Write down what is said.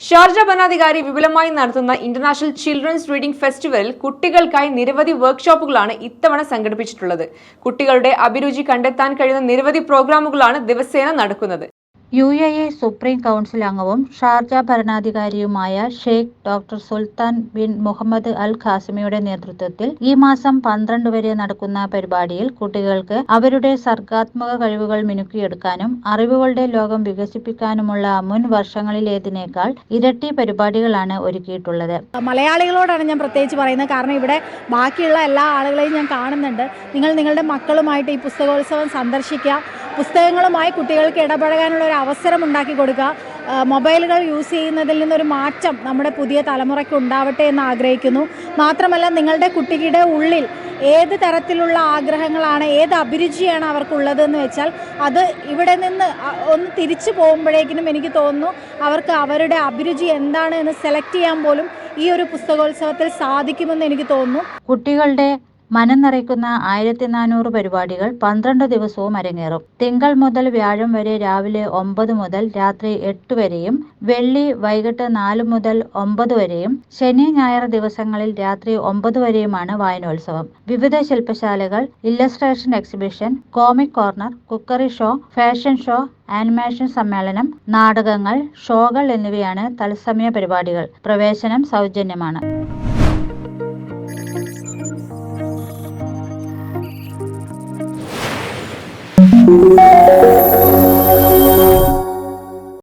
Sharjah ഭരണാധികാരി വിപുലമായി നടത്തുന്ന ഇന്റർനാഷണൽ ചിൽഡ്രൻസ് റീഡിംഗ് ഫെസ്റ്റിവലിൽ കുട്ടികൾക്കായി നിരവധി വർക്ക്ഷോപ്പുകളാണ് ഇത്തവണ സംഘടിപ്പിച്ചിട്ടുള്ളത്. കുട്ടികളുടെ അഭിരുചി കണ്ടെത്താൻ കഴിയുന്ന നിരവധി പ്രോഗ്രാമുകളാണ് ദിവസേന നടക്കുന്നത്. U A E supreme council അംഗവും Sharjah ഭരണാധികാരിയുമായ Sheikh doctor Sultan bin Muhammad Al ഖാസിമിയുടെ നേതൃത്വത്തിൽ ഈ മാസം പന്ത്രണ്ട് വരെ നടക്കുന്ന പരിപാടിയിൽ കുട്ടികൾക്ക് അവരുടെ സർഗാത്മക കഴിവുകൾ മിനുക്കിയെടുക്കാനും അറിവുകളുടെ ലോകം വികസിപ്പിക്കാനുമുള്ള മുൻ വർഷങ്ങളിലേതിനേക്കാൾ ഇരട്ടി പരിപാടികളാണ് ഒരുക്കിയിട്ടുള്ളത്. മലയാളികളോടാണ് ഞാൻ പ്രത്യേകിച്ച് പറയുന്നത്. കാരണം ഇവിടെ ബാക്കിയുള്ള എല്ലാ ആളുകളെയും ഞാൻ കാണുന്നുണ്ട്. നിങ്ങൾ നിങ്ങളുടെ മക്കളുമായിട്ട് ഈ പുസ്തകോത്സവം സന്ദർശിക്കുക. പുസ്തകങ്ങളുമായി കുട്ടികൾക്ക് ഇടപഴകാനുള്ള ഒരു അവസരം ഉണ്ടാക്കി കൊടുക്കുക. മൊബൈലുകൾ യൂസ് ചെയ്യുന്നതിൽ നിന്നൊരു മാറ്റം നമ്മുടെ പുതിയ തലമുറയ്ക്ക് ഉണ്ടാവട്ടെ എന്ന് ആഗ്രഹിക്കുന്നു. മാത്രമല്ല നിങ്ങളുടെ കുട്ടിയുടെ ഉള്ളിൽ ഏത് തരത്തിലുള്ള ആഗ്രഹങ്ങളാണ് ഏത് അഭിരുചിയാണ് അവർക്കുള്ളതെന്ന് വെച്ചാൽ അത് ഇവിടെ നിന്ന് ഒന്ന് തിരിച്ചു പോകുമ്പോഴേക്കിനും എനിക്ക് തോന്നുന്നു അവർക്ക് അവരുടെ അഭിരുചി എന്താണ് എന്ന് സെലക്ട് ചെയ്യാൻ പോലും ഈ ഒരു പുസ്തകോത്സവത്തിൽ സാധിക്കുമെന്ന് എനിക്ക് തോന്നുന്നു. കുട്ടികളുടെ മനം നിറയ്ക്കുന്ന ആയിരത്തി നാനൂറ് പരിപാടികൾ പന്ത്രണ്ട് ദിവസവും അരങ്ങേറും. തിങ്കൾ മുതൽ വ്യാഴം വരെ രാവിലെ ഒമ്പത് മുതൽ രാത്രി എട്ട് വരെയും വെള്ളി വൈകിട്ട് നാല് മുതൽ ഒമ്പത് വരെയും ശനി ഞായർ ദിവസങ്ങളിൽ രാത്രി ഒമ്പത് വരെയുമാണ് വായനോത്സവം. വിവിധ ശില്പശാലകൾ illustration exhibition comic corner cookery show fashion show animation സമ്മേളനം നാടകങ്ങൾ ഷോകൾ എന്നിവയാണ് തത്സമയ പരിപാടികൾ. പ്രവേശനം സൗജന്യമാണ്.